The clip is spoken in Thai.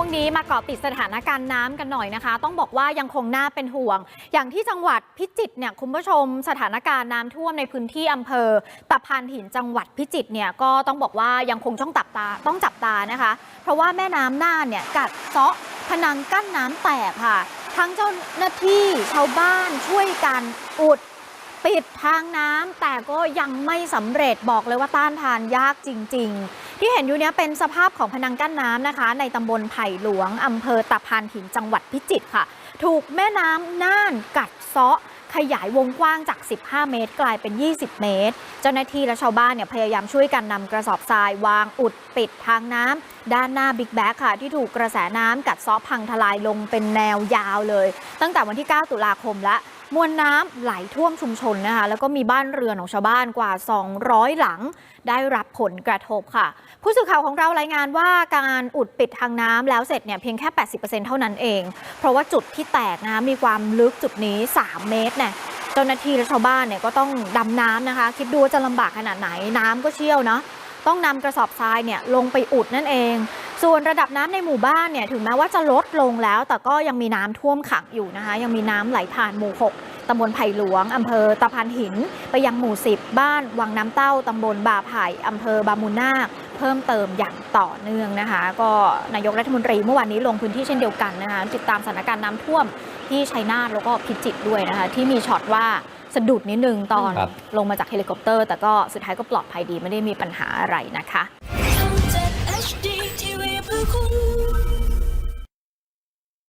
ช่วงนี้มาเกาะติดสถานการณ์น้ำกันหน่อยนะคะ ต้องบอกว่ายังคงน่าเป็นห่วง อย่างที่จังหวัดพิจิตรเนี่ยคุณผู้ชม สถานการณ์น้ำท่วมในพื้นที่อำเภอตะพานหินจังหวัดพิจิตรเนี่ยก็ต้องบอกว่ายังคงต้องจับตาต้องจับตานะคะ เพราะว่าแม่น้ำน่านเนี่ยกัดเซาะพนังกั้นน้ำแตกค่ะ ทั้งเจ้าหน้าที่ชาวบ้านช่วยกันอุด ปิดทางน้ำแต่ก็ยังไม่สำเร็จบอกเลยว่าต้านทานยากจริง ๆ ที่เห็นอยู่เนี้ยเป็นสภาพของพนังกั้นน้ำนะคะ ในตำบลไผ่หลวงอำเภอตะพานหินจังหวัดพิจิตรค่ะ ถูกแม่น้ำน่านกัดเซาะขยายวงกว้างจาก 15 เมตร กลายเป็น 20 เมตร เจ้าหน้าที่และชาวบ้านเนี่ยพยายามช่วยกันนำกระสอบทรายวางอุดปิดทางน้ำด้านหน้าบิ๊กแบ็คค่ะ ที่ถูกกระแสน้ำกัดเซาะพังทลายลงเป็นแนวยาวเลย ตั้งแต่วันที่ 9 ตุลาคมและ มวลน้ำไหลท่วมชุมชนนะคะแล้วก็มีบ้านเรือนของชาวบ้านกว่า 200 หลัง ได้รับผลกระทบค่ะ ผู้สื่อข่าวของเรารายงานว่าการอุดปิดทางน้ำแล้วเสร็จเนี่ยเพียงแค่ 80%เท่านั้นเอง เพราะว่าจุดที่แตกนะมีความลึกจุดนี้ 3 เมตรเนี่ยเจ้าหน้าที่และชาวบ้านเนี่ยก็ต้องดำน้ำนะคะ คิดดูว่าจะลำบากขนาดไหนน้ำก็เชี่ยวเนาะต้องนำกระสอบทรายเนี่ยลงไปอุดนั่นเอง ส่วนระดับน้ำในหมู่บ้านเนี่ยถึงแม้ว่าจะลดลงแล้ว แต่ก็ยังมีน้ำท่วมขังอยู่นะคะ ยังมีน้ำไหลผ่านหมู่ 6ตำบลไผ่หลวงอำเภอตะพานหิน ไปยังหมู่ 10 บ้าน วังน้ำเต้าตำบลบาไผ่อำเภอบามูนาคเพิ่มเติมอย่างต่อเนื่องนะคะ ก็นายกรัฐมนตรีเมื่อวานนี้ลงพื้นที่เช่นเดียวกันนะคะติดตามสถานการณ์น้ำท่วมที่ชัยนาทแล้วก็พิจิตรด้วยนะคะ ที่มีช็อตว่าสะดุดนิดนึงตอนครับลงมาจากเฮลิคอปเตอร์ แต่ก็สุดท้ายก็ปลอดภัยดีไม่ได้มีปัญหาอะไรนะคะ